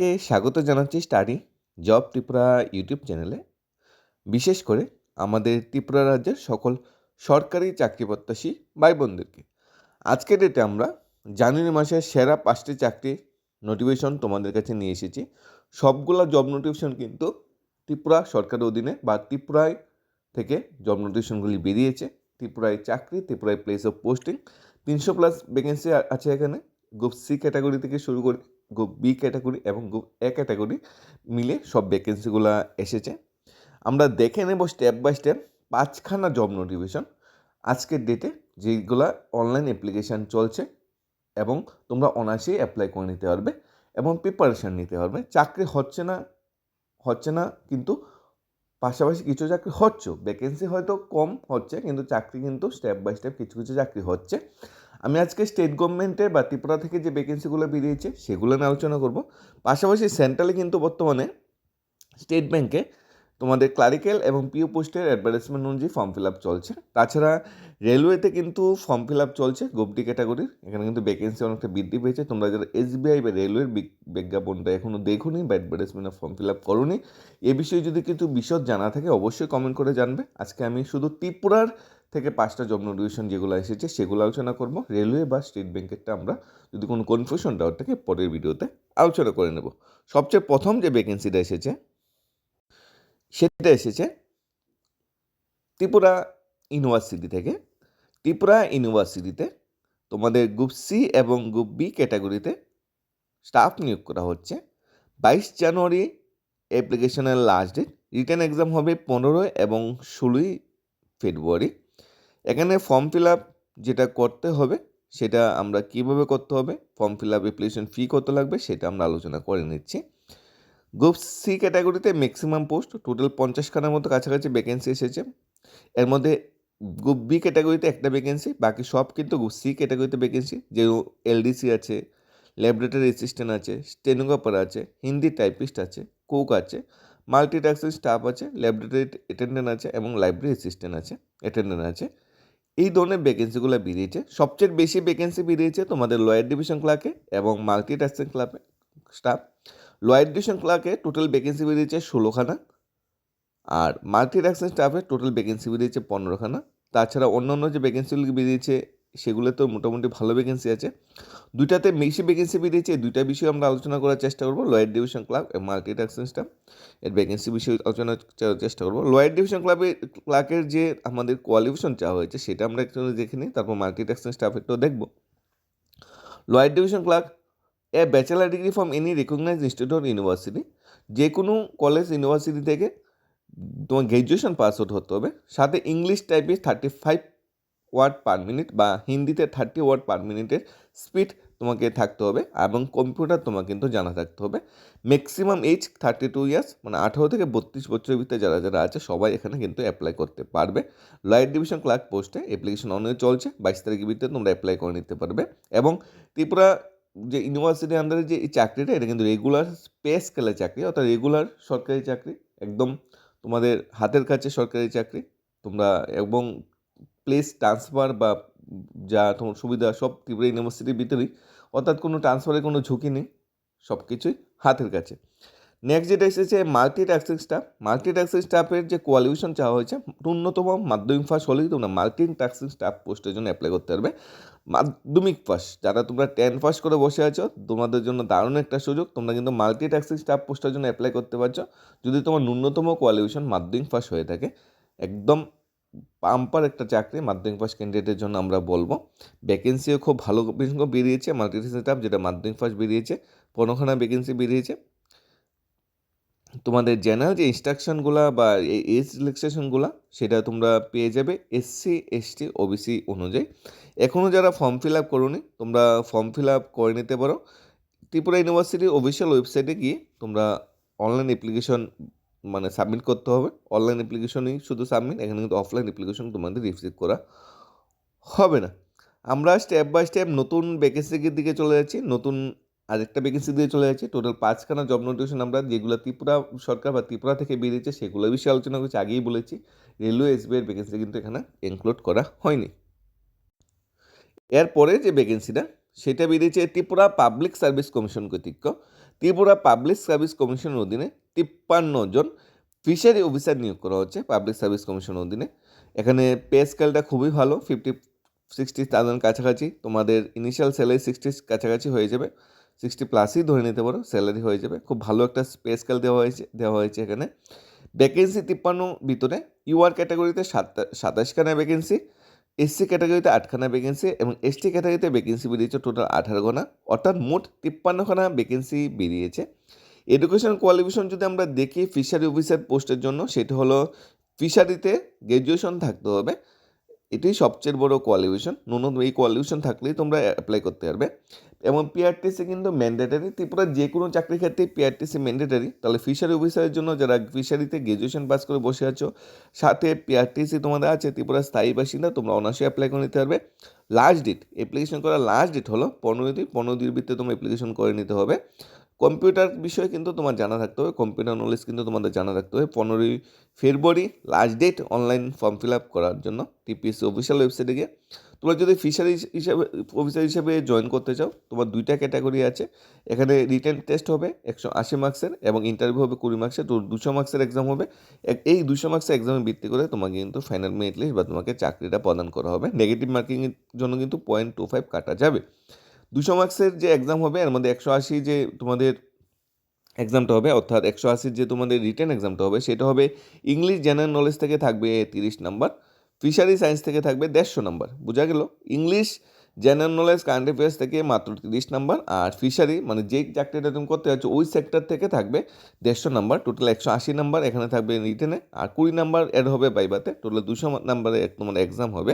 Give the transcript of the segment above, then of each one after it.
প্রত্যেককে স্বাগত জানাচ্ছি স্টাডি জব ত্রিপুরা ইউটিউব চ্যানেলে। বিশেষ করে আমাদের ত্রিপুরা রাজ্যের সকল সরকারি চাকরি প্রত্যাশী ভাই বোনদেরকে আজকের ডেটে আমরা জানুয়ারি মাসের সেরা পাঁচটি চাকরির নোটিফিকেশন তোমাদের কাছে নিয়ে এসেছি। সবগুলো জব নোটিফিকেশন কিন্তু ত্রিপুরা সরকারের অধীনে বা ত্রিপুরায় থেকে জব নোটিফিকেশনগুলি বেরিয়েছে। ত্রিপুরায় চাকরি, ত্রিপুরায় প্লেস অফ পোস্টিং তিনশো প্লাস ভ্যাকেন্সি আছে এখানে। গ্রুপ সি ক্যাটাগরি থেকে শুরু করে গ্রুপ বি ক্যাটাগরি এবং গ্রুপ এ ক্যাটাগরি মিলে সব ভ্যাকেন্সিগুলো এসেছে। আমরা দেখে নেব স্টেপ বাই স্টেপ পাঁচখানা জব নোটিফিকেশন আজকের ডেটে যেগুলো অনলাইন অ্যাপ্লিকেশান চলছে এবং তোমরা অনায়াসেই অ্যাপ্লাই করে নিতে পারবে এবং প্রিপারেশান নিতে পারবে। চাকরি হচ্ছে না হচ্ছে না কিন্তু পাশাপাশি কিছু চাকরি হচ্ছে ভ্যাকেন্সি হয়তো কম হচ্ছে কিন্তু চাকরি কিন্তু স্টেপ বাই স্টেপ কিছু কিছু চাকরি হচ্ছে। আমি আজকে স্টেট গভর্নমেন্টে বা ত্রিপুরা থেকে যে ভ্যাকেন্সিগুলো বেরিয়েছে, সেগুলো নিয়ে আলোচনা করব। পাশাপাশি সেন্ট্রালে কিন্তু বর্তমানে স্টেট ব্যাংকে তোমাদের ক্লারিক্যাল এবং পিও পোস্টের অ্যাডভার্টাইজমেন্ট অনুযায়ী ফর্ম ফিল আপ চলছে। তাছাড়া রেলওয়েতে কিন্তু ফর্ম ফিল আপ চলছে গোপটি ক্যাটাগরির এখানে কিন্তু ভ্যাকেন্সি অনেকটা বৃদ্ধি পেয়েছে। তোমরা যারা এসবিআই বা রেলওয়ের বিজ্ঞাপনটা এখনও দেখোনি বা অ্যাডভার্টাইজমেন্টের ফর্ম ফিল আপ করোনি, এ বিষয়ে যদি কিছু বিশদ জানা থাকে, অবশ্যই কমেন্ট করে জানবে। আজকে আমি শুধু ত্রিপুরার থেকে পাঁচটা জব নোটিফিকেশন যেগুলো এসেছে সেগুলো আলোচনা করব। রেলওয়ে বা স্টেট ব্যাংকেরটা আমরা যদি কোনো কনফিউশন ডাউট থাকে পরের ভিডিওতে আলোচনা করে নেব। সবচেয়ে প্রথম যে ভ্যাকেন্সিটা এসেছে, সেটা এসেছে ত্রিপুরা ইউনিভার্সিটি থেকে। ত্রিপুরা ইউনিভার্সিটিতে তোমাদের গ্রুপ সি এবং গ্রুপ বি ক্যাটাগরিতে স্টাফ নিয়োগ করা হচ্ছে। বাইশ জানুয়ারি অ্যাপ্লিকেশনের লাস্ট ডেট রিটার্ন এক্সাম হবে পনেরোই এবং ষোলোই ফেব্রুয়ারি এখানে ফর্ম ফিল আপ যেটা করতে হবে, সেটা আমরা কীভাবে করতে হবে? Form fill up application fee কত লাগবে সেটা আমরা আলোচনা করে নিচ্ছি। গ্রুপ সি ক্যাটাগরিতে ম্যাক্সিমাম পোস্ট টোটাল পঞ্চাশখানার মতো কাছাকাছি ভ্যাকেন্সি এসেছে। এর মধ্যে গ্রুপ বি ক্যাটাগরিতে একটা ভ্যাকেন্সি বাকি সব কিন্তু গ্রুপ সি ক্যাটাগরিতে ভ্যাকেন্সি যে এলডিসি আছে ল্যাবরেটরি অ্যাসিস্ট্যান্ট আছে স্টেনোগ্রাফার আছে হিন্দি টাইপিস্ট আছে কুক আছে মাল্টিটাস্কিং স্টাফ আছে ল্যাবরেটরি অ্যাটেন্ডেন্ট আছে এবং লাইব্রেরি অ্যাসিস্ট্যান্ট আছে অ্যাটেন্ডেন্ট আছে। এই ধরনের ভ্যাকেন্সিগুলো বেরিয়েছে। সবচেয়ে বেশি ভ্যাকেন্সি বেরিয়েছে তোমাদের লয়ার ডিভিশন ক্লার্কে এবং মাল্টি টাস্কিং ক্লাবে স্টাফ লয়ার ডিভিশন ক্লার্কে টোটাল ভ্যাকেন্সি বেরিয়েছে ষোলোখানা আর মাল্টি টাস্কিং স্টাফে টোটাল ভ্যাকেন্সি বেরিয়েছে পনেরোখানা। তাছাড়া অন্য অন্য যে ভ্যাকেন্সিগুলি বেরিয়েছে সেগুলো তো মোটামুটি ভালো ভ্যাকেন্সি আছে। দুইটাতে বেশি ভ্যাকেন্সি বেরিয়েছে দুইটা বিষয়ে আমরা আলোচনা করার চেষ্টা করব। Lower division clerk multitasking staff এর ভ্যাকেন্সি বিষয়ে আলোচনা চেষ্টা করব। লয়ার ডিভিশন ক্লাবে ক্লার্কের যে আমাদের কোয়ালিফিকেশন চাওয়া হয়েছে, সেটা আমরা একটু দেখে নিই, তারপর মাল্টিটাস্কিং স্টাফ একটু দেখব। Lower division clerk A bachelor degree from any recognize institute university যে কোনো কলেজ ইউনিভার্সিটি থেকে তোমার গ্র্যাজুয়েশন পাস আউট হতে হবে। সাথে ইংলিশ টাইপে thirty five word per minute বা হিন্দিতে থার্টি ওয়ার্ড পার মিনিটের স্পিড তোমাকে থাকতে হবে এবং কম্পিউটার তোমার কিন্তু জানা থাকতে হবে। Maximum age thirty two years মানে আঠারো থেকে বত্রিশ বছরের ভিতরে যারা যারা আছে সবাই এখানে কিন্তু অ্যাপ্লাই করতে পারবে। লয়ার ডিভিশন ক্লার্ক পোস্টে অ্যাপ্লিকেশন অনেক চলছে, বাইশ তারিখের ভিতরে তোমরা অ্যাপ্লাই করে নিতে পারবে এবং ত্রিপুরা যে ইউনিভার্সিটির আন্ডারে যে এই চাকরিটা, এটা কিন্তু রেগুলার পে স্কেলের চাকরি, অর্থাৎ রেগুলার সরকারি চাকরি, একদম তোমাদের হাতের কাছে সরকারি চাকরি। তোমরা এবং প্লেস ট্রান্সফার বা যা তোমার সুবিধা সব ত্রিপুরা ইউনিভার্সিটির ভিতরেই, অর্থাৎ কোনো ট্রান্সফারের কোনো ঝুঁকি নেই সব কিছুই হাতের কাছে। নেক্সট যেটা এসেছে multitasking staff multitasking স্টাফের যে কোয়ালিফিকেশন চাওয়া হয়েছে, ন্যূনতম মাধ্যমিক পাস হলেই তোমরা মাল্টি টাস্কিং স্টাফ পোস্টের জন্য অ্যাপ্লাই করতে পারবে। মাধ্যমিক পাস যারা তোমরা টেন পাস করে বসে আছো, তোমাদের জন্য দারুণ একটা সুযোগ, তোমরা কিন্তু মাল্টি টাস্কিং স্টাফ পোস্টের জন্য অ্যাপ্লাই করতে পারছ। যদি তোমার ন্যূনতম কোয়ালিফিকেশন মাধ্যমিক পাস হয়ে থাকে, একদম পাম্পার একটা চাকরি, মাধ্যমিক পাস ক্যান্ডিডেটের জন্য আমরা বলব। ভ্যাকেন্সিও খুব ভালো বেরিয়েছে মাল্টি স্টাফ যেটা মাধ্যমিক পাস বেরিয়েছে পনেরোখানা ভ্যাকেন্সি বেরিয়েছে। তোমাদের জেনারেল যে ইনস্ট্রাকশনগুলো বা এজ রিল্যাক্সেশনগুলো সেটা তোমরা পেয়ে যাবে এসসি এসটি ওবিসি অনুযায়ী। এখনও যারা ফর্ম ফিল আপ করোনি, তোমরা ফর্ম ফিল আপ করে নিতে পারো। ত্রিপুরা ইউনিভার্সিটির অফিসিয়াল ওয়েবসাইটে গিয়ে তোমরা অনলাইন অ্যাপ্লিকেশন মানে সাবমিট করতে হবে। অনলাইন অ্যাপ্লিকেশনই শুধু সাবমিট এখানে কিন্তু অফলাইন অ্যাপ্লিকেশন তোমাদের রিসিভ করা হবে না। আমরা স্টেপ বাই স্টেপ নতুন ভ্যাকেন্সির দিকে চলে যাচ্ছি, নতুন আরেকটা ভ্যাকেন্সি দিয়ে চলে যাচ্ছে। টোটাল পাঁচখানা জব নোটিফিকেশন আমরা যেগুলো ত্রিপুরা সরকার বা ত্রিপুরা থেকে বেরিয়েছে সেগুলো বিষয়ে আলোচনা করছি, আগেই বলেছি। রেলওয়ে এসবিআইয়ের ভ্যাকেন্সি কিন্তু এখানে ইনক্লুড করা হয়নি। এরপরে যে ভ্যাকেন্সিটা সেটা বেরিয়েছে ত্রিপুরা পাবলিক সার্ভিস কমিশন কর্তৃক। ত্রিপুরা পাবলিক সার্ভিস কমিশনের অধীনে তিপ্পান্ন জন ফিশারি অফিসার নিয়োগ করা হচ্ছে পাবলিক সার্ভিস কমিশনের অধীনে। এখানে পে স্কেলটা খুবই ভালো, ফিফটি, সিক্সটি থাউজেন্ড কাছাকাছি। তোমাদের ইনিশিয়াল স্যালারি সিক্সটির কাছাকাছি হয়ে যাবে। সিক্সটি প্লাসই ধরে নিতে পারো স্যালারি হয়ে যাবে। খুব ভালো একটা পে স্কেল দেওয়া হয়েছে দেওয়া হয়েছে এখানে। ভ্যাকেন্সি তিপ্পান্ন ভিতরে ইউআর ক্যাটাগরিতে সাত, সাতাশখানা ভ্যাকেন্সি এসসি ক্যাটাগরিতে আটখানা ভ্যাকেন্সি এবং এসটি ক্যাটাগরিতে ভ্যাকেন্সি বেরিয়েছে টোটাল আঠারো খানা। অর্থাৎ মোট তিপ্পান্নখানা ভ্যাকেন্সি বেরিয়েছে। এডুকেশন কোয়ালিফিকেশন যদি আমরা দেখি ফিশারি অফিসার পোস্টের জন্য, সেটা হলো ফিশারিতে গ্র্যাজুয়েশন থাকতে হবে। এটাই সবচেয়ে বড় কোয়ালিফিকেশন ন্যূনতম এই কোয়ালিফিকেশন থাকলেই তোমরা অ্যাপ্লাই করতে পারবে। এবং পিআরটিসি কিন্তু ম্যান্ডেটারি ত্রিপুরার যে কোনো চাকরির ক্ষেত্রে পিআরটিসি ম্যান্ডেটারি তাহলে ফিশারি অফিসারের জন্য যারা ফিশারিতে গ্র্যাজুয়েশন পাস করে বসে আছো, সাথে পিআরটিসি তোমাদের আছে, ত্রিপুরার স্থায়ী বাসিন্দা, তোমরা অনার্সে অ্যাপ্লাই করে নিতে পারবে। লাস্ট ডেট অ্যাপ্লিকেশন করার লাস্ট ডেট হলো পনেরো দিন, পনেরো দিনের ভিত্তিতে তোমার অ্যাপ্লিকেশন করে নিতে হবে। কম্পিউটার বিষয়ে কিন্তু তোমার জানা থাকতে হবে কম্পিউটার নলেজ কিন্তু তোমাদের জানা থাকতে হবে। পনেরোই ফেব্রুয়ারি last date online form fill up করার জন্য টিপিএসসি অফিসিয়াল ওয়েবসাইটে গিয়ে। তোমরা যদি ফিশারি হিসাবে অফিসার হিসাবে জয়েন করতে চাও, তোমার দুইটা ক্যাটাগরি আছে। এখানে রিটেন টেস্ট হবে একশো আশি মার্কসের এবং ইন্টারভিউ হবে কুড়ি মার্কসের তো দুশো মার্কসের এক্সাম হবে। এই দুশো মার্কসের এক্সামে ভিত্তি করে তোমাকে কিন্তু ফাইনাল মেরিট লিস্ট বা তোমাকে চাকরিটা প্রদান করা হবে। নেগেটিভ মার্কিংয়ের জন্য কিন্তু পয়েন্ট টু ফাইভ কাটা যাবে। দুশো মার্কসের যে এক্সাম হবে, এর মধ্যে একশো আশি যে তোমাদের এক্সামটা হবে, অর্থাৎ একশো আশির যে তোমাদের রিটেন এক্সামটা হবে, সেটা হবে ইংলিশ জেনারেল নলেজ থেকে থাকবে তিরিশ নাম্বার ফিশারি সায়েন্স থেকে থাকবে দেড়শো নম্বর, বোঝা গেল? English general knowledge current affairs থেকে মাত্র তিরিশ নাম্বার, আর ফিশারি মানে যে চাকরিটা তুমি করতে যাচ্ছ, ওই সেক্টর থেকে থাকবে দেড়শো নাম্বার টোটাল একশো আশি নাম্বার, এখানে থাকবে রিটেনে, আর কুড়ি নাম্বার অ্যাড হবে বাইবাতে টোটাল দুশো নাম্বারে তোমার এক্সাম হবে।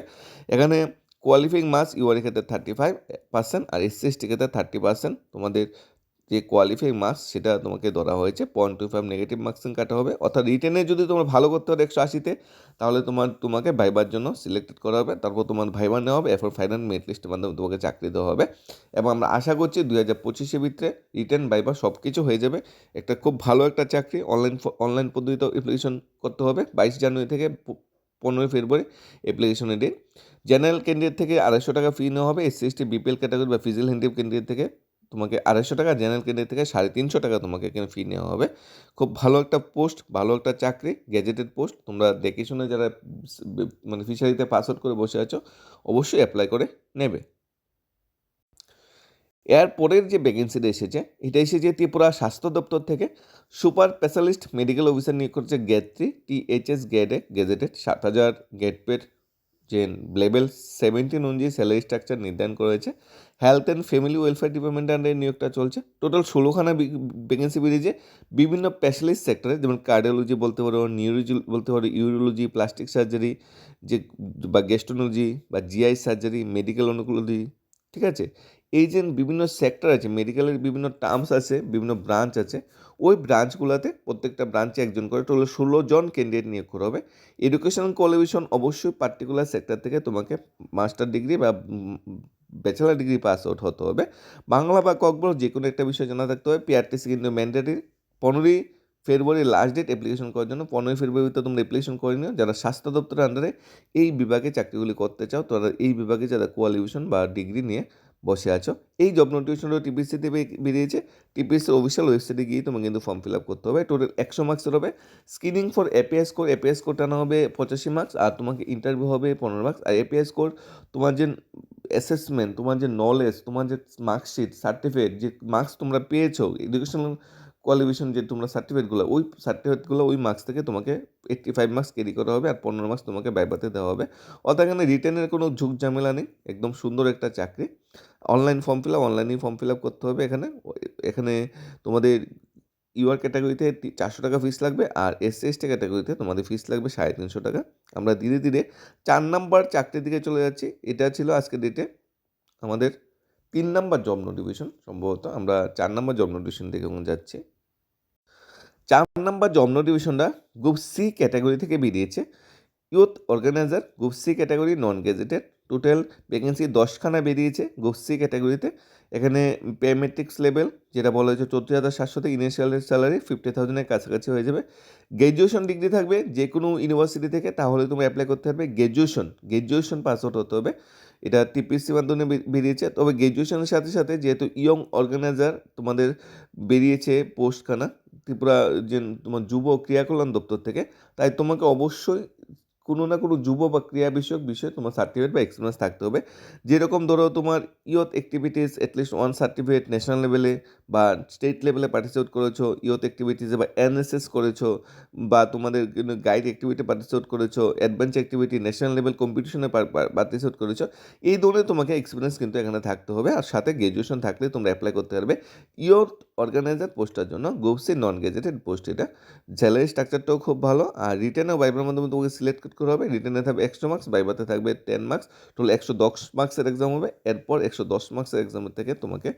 এখানে কোয়ালিফাইং মার্কস ইউআর ক্ষেত্রে থার্টি ফাইভ পার্সেন্ট আর এসসি ক্ষেত্রে থার্টি পার্সেন্ট তোমাদের যে কোয়ালিফাই মার্কস সেটা তোমাকে ধরা হয়েছে point two five negative marking কাটা হবে। অর্থাৎ রিটেনে যদি তোমার ভালো করতে হবে একশো আশিতে, তাহলে তোমার, তোমাকে ভাইবার জন্য সিলেক্টেড করা হবে। তারপর তোমার ভাইবার নেওয়া হবে, এরপর ফাইনাল মেরিট লিস্টের মাধ্যমে তোমাকে চাকরি দেওয়া হবে। এবং আমরা আশা করছি দু হাজার পঁচিশের ভিতরে রিটার্ন ভাইবার সব কিছু হয়ে যাবে। একটা খুব ভালো একটা চাকরি অনলাইন অনলাইন পদ্ধতিতে অ্যাপ্লিকেশন করতে হবে। বাইশ জানুয়ারি থেকে পনেরোই ফেব্রুয়ারি অ্যাপ্লিকেশনের ডেট জেনারেল ক্যান্ডিডেট থেকে আড়াইশো টাকা ফি নেওয়া হবে এসসি এসটি বিপিএল ক্যাটাগরি বা ফিজিক্যাল হ্যান্ডিপ ক্যান্ডিডেট থেকে। তোমাকে আড়াইশো টাকা জেনারেল ক্যান্ডিডেট থেকে সাড়ে তিনশো টাকা তোমাকে এখানে ফি নেওয়া হবে। খুব ভালো একটা পোস্ট ভালো একটা চাকরি গ্যাজেটেড পোস্ট তোমরা দেখে শুনে যারা মানে ফিশারিতে পাস আউট করে বসে আছো, অবশ্যই অ্যাপ্লাই করে নেবে। এর পরের যে ভ্যাকেন্সিটা এসেছে, এটা এসেছে ত্রিপুরা স্বাস্থ্য দপ্তর থেকে। সুপার স্পেশালিস্ট মেডিকেল অফিসার নিয়োগ করছে গেট থ্রি টিএইচএস গেটে গেজেটেড সাত হাজার গেট পেড যে লেভেল সেভেন্টিন অনুযায়ী স্যালারি স্ট্রাকচার নির্ধারণ করা হয়েছে। হেলথ অ্যান্ড ফ্যামিলি ওয়েলফেয়ার ডিপার্টমেন্টের আন্ডারে নিয়োগটা চলছে। টোটাল ষোলোখানা ভ্যাকেন্সি বেরিয়েছে। বিভিন্ন স্পেশালিস্ট সেক্টরে যেমন কার্ডিওলজি বলতে পারো নিউরোজি বলতে পারো ইউরোলজি প্লাস্টিক সার্জারি যে বা গেস্টোলজি বা জিআই সার্জারি মেডিকেল অনুকুলজি ঠিক আছে? এই যে বিভিন্ন সেক্টর আছে মেডিকেলের বিভিন্ন টার্মস আছে, বিভিন্ন ব্রাঞ্চ আছে, ওই ব্রাঞ্চগুলোতে প্রত্যেকটা ব্রাঞ্চে একজন করে টোটাল ষোলো জন ক্যান্ডিডেট নিয়োগ করা হবে। এডুকেশনাল কোয়ালিফিকেশন অবশ্যই পার্টিকুলার সেক্টর থেকে তোমাকে মাস্টার ডিগ্রি বা ব্যাচেলার ডিগ্রি পাস আউট হতে হবে। বাংলা বা ককবর যে কোনো একটা বিষয় জানা থাকতে হবে। পিআরটিসি কিন্তু ম্যান্ডেটরি পনেরোই ফেব্রুয়ারি লাস্ট ডেট অ্যাপ্লিকেশন করার জন্য পনেরোই ফেব্রুয়ারিতে তোমরা অ্যাপ্লিকেশন করে নিও। যারা স্বাস্থ্য দপ্তরের আন্ডারে এই বিভাগে চাকরিগুলি করতে চাও, তারা এই বিভাগে যারা কোয়ালিফিকেশন বা ডিগ্রি নিয়ে বসে আছো। এই জব নোটিফিকেশনটা টিপিএসসিতে বেরিয়েছে। টিপিএসসির অফিসিয়াল ওয়েবসাইটে গিয়ে তোমাকে কিন্তু ফর্ম ফিল আপ করতে হবে। টোটাল একশো মার্কসের হবে। Screening for APS core APS core টানা হবে পঁচাশি মার্কস আর তোমাকে ইন্টারভিউ হবে পনেরো মার্কস আর এপিএস কোর তোমার যে অ্যাসেসমেন্ট তোমার যে নলেজ তোমার যে মার্কশিট সার্টিফিকেট যে মার্কস তোমরা পেয়েছ এডুকেশনাল কোয়ালিফিকেশন যে তোমরা সার্টিফিকেটগুলো ওই সার্টিফিকেটগুলো ওই মার্কস থেকে তোমাকে এইট্টি ফাইভ মার্কস ক্যারি করা হবে আর পনেরো মার্কস তোমাকে বাইবাতে দেওয়া হবে। অর্থাৎ এখানে রিটার্নের কোনো ঝুঁক ঝামেলা নেই, একদম সুন্দর একটা চাকরি। অনলাইন ফর্ম ফিল আপ অনলাইনেই ফর্ম ফিল আপ করতে হবে এখানে। এখানে তোমাদের ইউআর ক্যাটাগরিতে চারশো টাকা ফিস লাগবে আর এস এস টি ক্যাটাগরিতে তোমাদের ফিস লাগবে সাড়ে তিনশো টাকা। আমরা ধীরে ধীরে চার নাম্বার চাকরির দিকে চলে যাচ্ছি। এটা ছিল আজকের ডেটে আমাদের তিন নাম্বার জব নোটিফিকেশন সম্ভবত আমরা চার নাম্বার জব নোটিফিকেশন থেকে যাচ্ছি। চার নাম্বার জব নোটিফিকেশনটা গ্রুপ সি ক্যাটাগরি থেকে বেরিয়েছে। Youth organiser group C category non gazetted total vacancy দশখানা বেরিয়েছে গ্রুপ সি ক্যাটাগরিতে এখানে পেমেট্রিক্স লেভেল যেটা বলা হয়েছে চৌত্রিশ হাজার সাতশো থেকে ইনিশিয়াল স্যালারি ফিফটি থাউজেন্ডের কাছাকাছি হয়ে যাবে। গ্র্যাজুয়েশন ডিগ্রি থাকবে যে কোনো ইউনিভার্সিটি থেকে, তাহলে তুমি অ্যাপ্লাই করতে পারবে গ্র্যাজুয়েশন গ্র্যাজুয়েশন পাস আউট হতে হবে। এটা টিপিসি মাধ্যমে বেরিয়েছে। তবে গ্র্যাজুয়েশনের সাথে সাথে যেহেতু ইয়ং অর্গানাইজার তোমাদের বেরিয়েছে পোস্টখানা ত্রিপুরা যে তোমার যুব ক্রিয়াকল্যাণ দপ্তর থেকে, তাই তোমাকে অবশ্যই কোনো না কোনো যুব বা ক্রিয়া বিষয়ক বিষয়ে তোমার সার্টিফিকেট বা এক্সপিরিয়েন্স থাকতে হবে। যেরকম ধরো তোমার youth activities at least one certificate national লেভেলে বা স্টেট লেভেলে পার্টিসিপেট করেছ ইয়থ অ্যাক্টিভিটিসে বা এনএসএস করেছ বা তোমাদের গাইড অ্যাক্টিভিটি পার্টিসিপেট করেছ অ্যাডভেঞ্চ অ্যাক্টিভিটি ন্যাশনাল লেভেল কম্পিটিশনে পার্টিসিপেট করেছ, এই ধরনের তোমাকে এক্সপিরিয়েন্স কিন্তু এখানে থাকতে হবে। আর সাথে গ্র্যাজুয়েশন থাকলে তোমরা অ্যাপ্লাই করতে পারবে। ইয়থ অর্গানাইজার পোস্টার জন্য গোপসি নন গেজেটেড পোস্ট এটা স্যালারি স্ট্রাকচারটাও খুব ভালো। আর রিটার্ন ও বাইবার মাধ্যমে তোমাকে সিলেক্ট করা হবে। রিটার্নে থাকবে একশো মার্কস বাইবাতে থাকবে টেন মার্কস টোটাল একশো দশ মার্কসের এক্সাম হবে। এরপর একশো দশ মার্কসের এক্সামের থেকে তোমাকে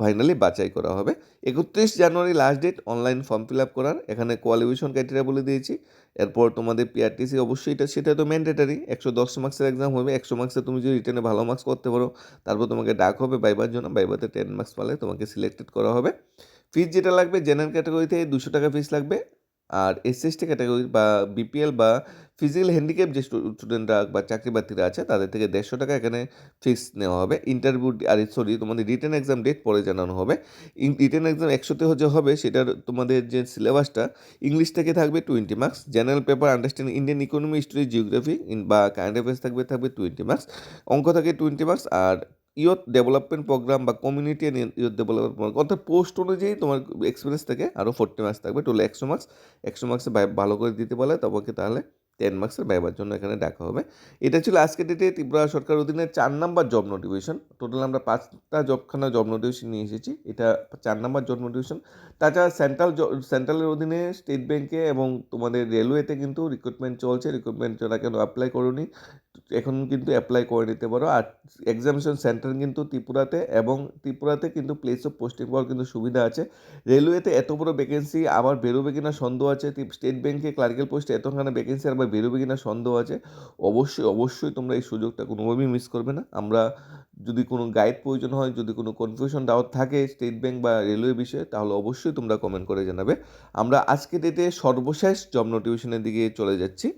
ফাইনালি বাছাই করা হবে। একত্রিশ জানুয়ারি last date online form fill up করার। এখানে কোয়ালিফিকেশন ক্রাইটেরিয়া বলে দিয়েছি। এরপর তোমাদের পিআরটিসি অবশ্যই এটা, সেটা তো ম্যান্ডেটারি একশো দশ মার্কসের এক্সাম হবে, একশো মার্কসে তুমি যদি রিটার্নে ভালো মার্কস করতে পারো, তারপর তোমাকে ডাক হবে বাইবার জন্য, বাইবাতে টেন মার্কস পালে তোমাকে সিলেক্টেড করা হবে। ফিজ যেটা লাগবে জেনারেল ক্যাটাগরিতে দুশো টাকা ফিজ লাগবে। আর এসএসটি ক্যাটাগরি বা বিপিএল বা ফিজিক্যাল হ্যান্ডিক্যাপ যে স্টুডেন্টরা বা চাকরি বাতিরা আছে, তাদের থেকে দেড়শো টাকা এখানে ফিস নেওয়া হবে। ইন্টারভিউ আর সরি তোমাদের রিটার্ন এক্সাম ডেট পরে জানানো হবে। রিটার্ন এক্সাম একশোতে যে হবে, সেটার তোমাদের যে সিলেবাসটা ইংলিশ থেকে থাকবে twenty marks general paper understanding Indian economy history geography বা কারেন্ট অ্যাফেয়ার্স থাকবে থাকবে টোয়েন্টি মার্কস অঙ্ক থাকে টোয়েন্টি মার্কস আর ইয়থ ডেভেলপমেন্ট প্রোগ্রাম বা কমিউনিটি অ্যান্ড ডেভেলপমেন্ট প্রোগ্রাম, অর্থাৎ পোস্ট অনুযায়ী তোমার এক্সপিরিয়েন্স থেকে আরও ফোর্টি মার্কস থাকবে টোটাল একশো মার্কস একশো মার্কসে ভালো করে দিতে বলে তোমাকে তাহলে টেন মার্কসের ভাইবার জন্য এখানে ডাকা হবে। এটা ছিল আজকের ডেটে ত্রিপুরা সরকার অধীনে চার নাম্বার জব নোটিফিকেশন টোটাল আমরা পাঁচটা জবখানা জব নোটিফিকেশন নিয়ে এসেছি, এটা চার নাম্বার জব নোটিফিকেশন তাছাড়া সেন্ট্রাল সেন্ট্রালের অধীনে স্টেট ব্যাংকে এবং তোমাদের রেলওয়েতে কিন্তু রিক্রুটমেন্ট চলছে রিক্রুটমেন্ট যারা কেন অ্যাপ্লাই করোনি এখন কিন্তু অ্যাপ্লাই করে নিতে পারো। আর এক্সামিনেশন সেন্টার কিন্তু ত্রিপুরাতে এবং ত্রিপুরাতে কিন্তু প্লেস অফ পোস্টিং পাওয়ার কিন্তু সুবিধা আছে। রেলওয়েতে এত বড় ভ্যাকেন্সি আবার বেরোবে কিনা সন্দেহ আছে। স্টেট ব্যাংকে ক্লারিক্যাল পোস্টে এতখানে ভ্যাকেন্সি আবার বেরোবে কিনা সন্দেহ আছে। অবশ্যই অবশ্যই তোমরা এই সুযোগটা কোনোভাবেই মিস করবে না। আমরা যদি কোনো গাইড প্রয়োজন হয়, যদি কোনো কনফিউশন ডাউট থাকে স্টেট ব্যাংক বা রেলওয়ে বিষয়ে, তাহলে অবশ্যই তোমরা কমেন্ট করে জানাবে। আমরা আজকে ডেটে সর্বশেষ জব নোটিফিকেশনের দিকে চলে যাচ্ছি।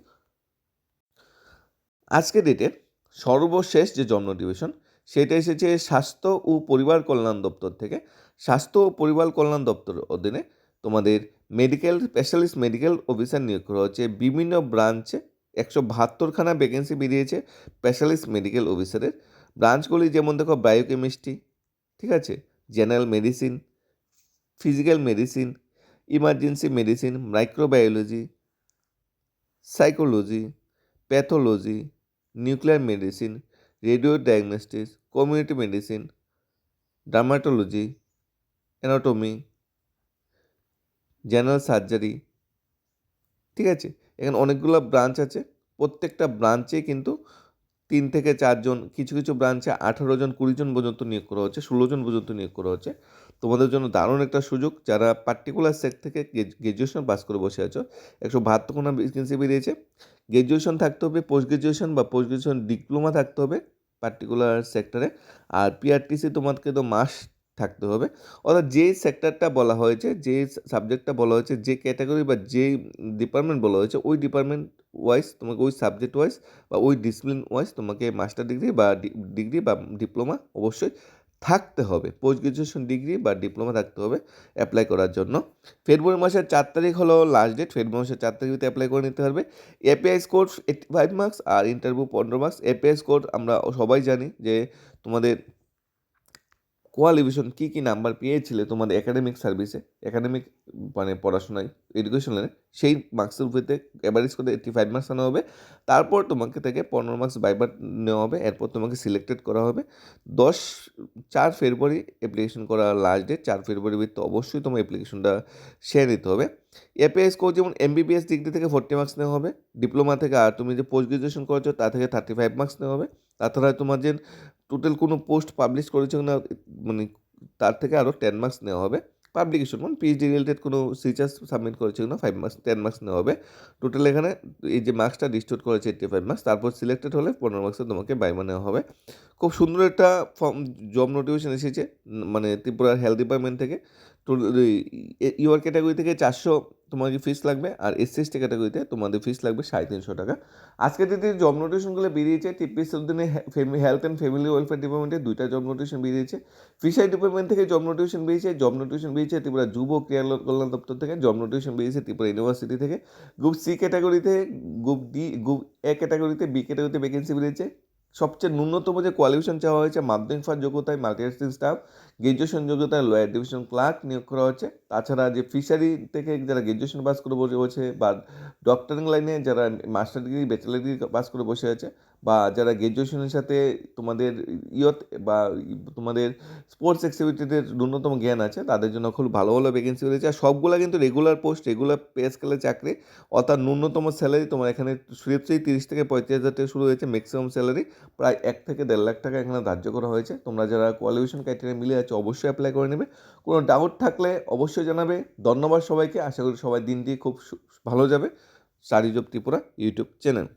আজকে ডেটের সর্বশেষ যে জন্ম নোটিফিকেশন সেটা এসেছে স্বাস্থ্য ও পরিবার কল্যাণ দপ্তর থেকে। স্বাস্থ্য ও পরিবার কল্যাণ দপ্তর অধীনে তোমাদের মেডিকেল স্পেশালিস্ট মেডিকেল অফিসার নিয়োগ করা হচ্ছে বিভিন্ন ব্রাঞ্চে একশো বাহাত্তরখানা ভ্যাকেন্সি বেরিয়েছে স্পেশালিস্ট মেডিকেল অফিসারের ব্রাঞ্চগুলি যেমন দেখো বায়োকেমিস্ট্রি ঠিক আছে? General medicine physical medicine emergency medicine microbiology psychology pathology nuclear medicine radio diagnostics community medicine dermatology anatomy general surgery ঠিক আছে? এখানে অনেকগুলো ব্রাঞ্চ আছে। প্রত্যেকটা ব্রাঞ্চে কিন্তু তিন থেকে চারজন, কিছু কিছু ব্রাঞ্চে আঠারো জন, কুড়ি জন পর্যন্ত নিয়োগ করা হচ্ছে, ষোলো জন পর্যন্ত নিয়োগ করা হচ্ছে। তোমাদের জন্য দারুণ একটা সুযোগ। যারা পার্টিকুলার সেক থেকে গ্র্যাজুয়েশন পাস করে বসে আছো, একশো বাহাত্তর কোনো ভ্যাকেন্সি বেরিয়েছে। গ্র্যাজুয়েশন থাকতে হবে পোস্ট গ্র্যাজুয়েশন বা পোস্ট গ্র্যাজুয়েশন ডিপ্লোমা থাকতে হবে পার্টিকুলার সেক্টরে আর পিআরটিসি তোমাকে তো মাস থাকতে হবে। অর্থাৎ যে সেক্টরটা বলা হয়েছে, যে সাবজেক্টটা বলা হয়েছে, যে ক্যাটাগরি বা যে ডিপার্টমেন্ট বলা হয়েছে, ওই ডিপার্টমেন্ট ওয়াইজ তোমাকে, ওই সাবজেক্ট ওয়াইজ বা ওই ডিসিপ্লিন ওয়াইজ তোমাকে মাস্টার ডিগ্রি বা ডিগ্রি বা ডিপ্লোমা অবশ্যই থাকতে হবে। পোস্ট গ্রাজুয়েশন ডিগ্রি বা ডিপ্লোমা থাকতে হবে অ্যাপ্লাই করার জন্য। ফেব্রুয়ারি মাসের চার তারিখ হলো লাস্ট ডেট ফেব্রুয়ারি মাসের চার তারিখতে অ্যাপ্লাই করে নিতে পারবে API score eighty five marks আর ইন্টারভিউ পনেরো মার্কস এপিআই স্কোর আমরা সবাই জানি যে তোমাদের কোয়ালিফিকেশন কী কী নাম্বার পেয়েছিলে তোমাদের একাডেমিক সার্ভিসে একাডেমিক মানে পড়াশোনায় এডুকেশনে সেই মার্কসের উপরে অ্যাভারেজ করে এইটটি ফাইভ মার্কস আনা হবে। তারপর তোমাকে থেকে পনেরো মার্কস বাইবার নেওয়া হবে। এরপর তোমাকে সিলেক্টেড করা হবে। দশ, চার ফেব্রুয়ারি অ্যাপ্লিকেশন করা লাস্ট ডেট চার ফেব্রুয়ারি ভিত্তি অবশ্যই তোমার অ্যাপ্লিকেশনটা শেয়ার নিতে হবে। এপিএস স্কোর যেমন এমবিবিএস ডিগ্রি থেকে ফোর্টি মার্কস নেওয়া হবে। ডিপ্লোমা থেকে আর তুমি যে পোস্ট গ্রাজুয়েশন করেছ, তা থেকে থার্টি ফাইভ মার্কস নেওয়া হবে। তাছাড়া তোমার যে টোটাল কোনো পোস্ট পাবলিশ করেছে না মানে তার থেকে আরও টেন মার্কস নেওয়া হবে। পাবলিকেশন মানে পিএইচডি রিলেটেড কোনো সিচার্স সাবমিট করেছে না ফাইভ মার্কস টেন মার্কস নেওয়া হবে। টোটাল এখানে এই যে মার্কসটা ডিস্টোর করেছে এইটটি ফাইভ মার্কস তারপর সিলেক্টেড হলে পনেরো মার্কসে তোমাকে বাইমা নেওয়া হবে। খুব সুন্দর একটা ফর্ম জব নোটিফিকেশন এসেছে মানে ত্রিপুরার হেলথ ডিপার্টমেন্ট থেকে। ইউআর ক্যাটাগরি থেকে চারশো তোমাদের ফিস লাগবে? আর এসসি এসটি ক্যাটাগরিতে তোমাদের ফিস লাগবে সাড়ে তিনশো টাকা। আজকে যদি জব নোটিশনগুলো বেরিয়েছে। টিপিএস উদ্দিনে family health and family welfare ডিপার্টমেন্টে দুইটা জব নোটিশন বেরিয়েছে। ফিশারি ডিপার্টমেন্ট থেকে জব নোটিশন বেরিয়েছে জব নোটিশন বেরিয়েছে ত্রিপুরা যুব ক্রীড়া কল্যাণ দপ্তর থেকে জব নোটিশন বেরিয়েছে ত্রিপুরা ইউনিভার্সিটি থেকে। গ্রুপ সি ক্যাটাগরিতে গ্রুপ ডি গ্রুপ এ ক্যাটাগরিতে বি ক্যাটাগরিতে ভ্যাকেন্সি বেরিয়েছে। সবচেয়ে ন্যূনতম যে কোয়ালিফিকেশন চাওয়া হয়েছে মাধ্যমিক পাস যোগ্যতায় মাল্টিটাস্কিং স্টাফ গ্র্যাজুয়েশন যোগ্যতায় লয়ার ডিভিশন ক্লার্ক নিয়োগ করা হয়েছে। তাছাড়া যে ফিশারি থেকে যারা গ্র্যাজুয়েশন পাস করে বসে বসে বা ডক্টরিং লাইনে যারা master degree bachelor degree pass করে বসে আছে বা যারা গ্র্যাজুয়েশনের সাথে তোমাদের ইয়ত বা তোমাদের স্পোর্টস অ্যাক্টিভিটিদের ন্যূনতম জ্ঞান আছে, তাদের জন্য খুব ভালো ভালো ভ্যাকেন্সি রয়েছে। আর সবগুলো কিন্তু রেগুলার পোস্ট রেগুলার পে স্কেলের চাকরি, অর্থাৎ ন্যূনতম স্যালারি তোমার এখানে শুরুতেই তিরিশ থেকে পঁয়ত্রিশ হাজার থেকে শুরু হয়েছে ম্যাক্সিমাম স্যালারি প্রায় এক থেকে দেড় লাখ টাকা এখানে ধার্য করা হয়েছে। তোমরা যারা কোয়ালিফিকেশন ক্রাইটেরিয়া মিলে আছে অবশ্যই অ্যাপ্লাই করে নেবে। কোনো ডাউট থাকলে অবশ্যই জানাবে। ধন্যবাদ সবাইকে। আশা করি সবাই দিনটি খুব ভালো যাবে। Study job Tripura YouTube channel.